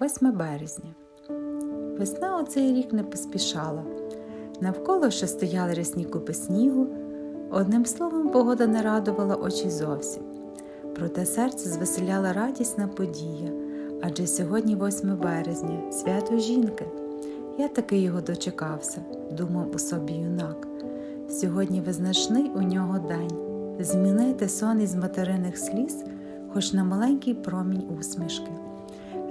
8 березня. Весна у цей рік не поспішала. Навколо ще стояли рясні купи снігу. Одним словом, погода не радувала очі зовсім. Проте серце звеселяла радісна подія, адже сьогодні 8 березня, свято жінки. Я таки його дочекався, думав у собі юнак. Сьогодні визначний у нього день змінити сон із материних сліз, хоч на маленький промінь усмішки.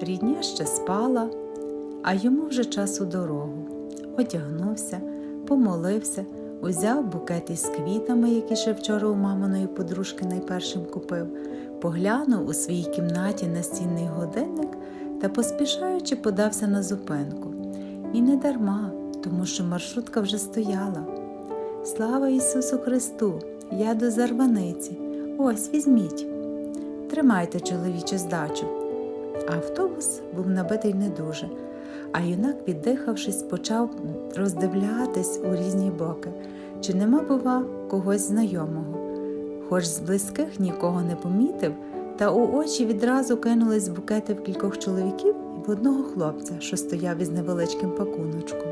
Рідня ще спала, а йому вже час у дорогу. Одягнувся, помолився, узяв букет із квітами, які ще вчора у маминої подружки найпершим купив, поглянув у своїй кімнаті настінний годинник та, поспішаючи, подався на зупинку. І не дарма, тому що маршрутка вже стояла. Слава Ісусу Христу! Я до зарваниці. Ось візьміть. Тримайте, чоловіче, здачу. Автобус був набитий не дуже, а юнак, віддихавшись, почав роздивлятись у різні боки, чи нема, бува, когось знайомого. Хоч з близьких нікого не помітив, та у очі відразу кинулись букети в кількох чоловіків і в одного хлопця, що стояв із невеличким пакуночком.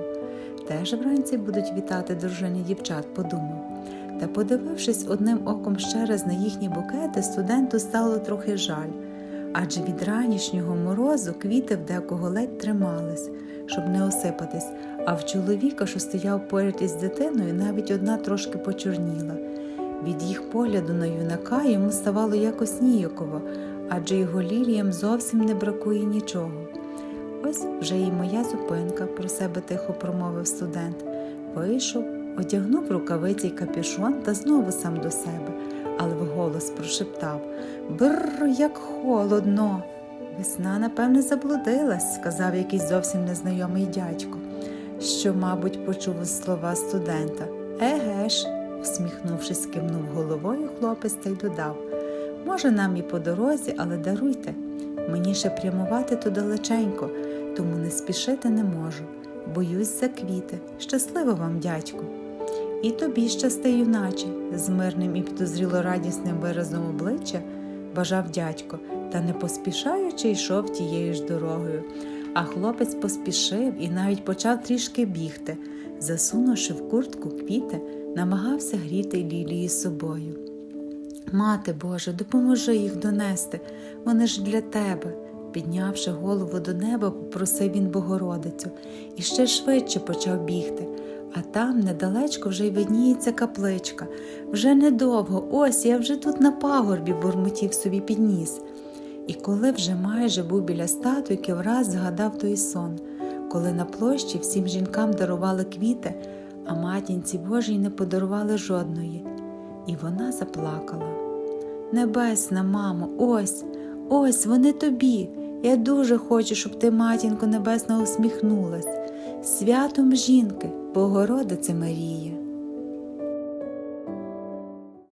Теж вранці будуть вітати дружини дівчат, подумав. Та, подивившись одним оком ще раз на їхні букети, студенту стало трохи жаль, адже від ранішнього морозу квіти в декого ледь тримались, щоб не осипатись, а в чоловіка, що стояв поряд із дитиною, навіть одна трошки почорніла. Від їх погляду на юнака йому ставало якось ніяково, адже його ліліям зовсім не бракує нічого. Ось вже і моя зупинка, про себе тихо промовив студент. Вийшов, одягнув рукавиці й капюшон та знову сам до себе, вголос прошептав Бррр, як холодно. Весна, напевне, заблудилась, сказав якийсь зовсім незнайомий дядько, що, мабуть, почув слова студента. Еге ж, всміхнувшись, кивнув головою хлопець та й додав Може, нам і по дорозі, але даруйте. Мені ще прямувати то далеченько, тому не спішити не можу. Боюсь за квіти. Щасливо вам, дядьку. І тобі щасти, юначе, з мирним і підозріло радісним виразом обличчя бажав дядько, та не поспішаючи йшов тією ж дорогою. А хлопець поспішив і навіть почав трішки бігти, засунувши в куртку квіти, намагався гріти лілії собою. Мати Боже, допоможи їх донести, вони ж для тебе. Піднявши голову до неба, попросив він Богородицю і ще швидше почав бігти. А там недалечко вже й видніється капличка. Вже недовго, ось я вже тут на пагорбі бурмотів собі підніс. І коли вже майже був біля статуйки, враз згадав той сон, коли на площі всім жінкам дарували квіти, а матінці Божій не подарували жодної. І вона заплакала. Небесна, мамо, ось, ось вони тобі. Я дуже хочу, щоб ти, матінко небесна, усміхнулась. Святом жінки, Богородице Марія.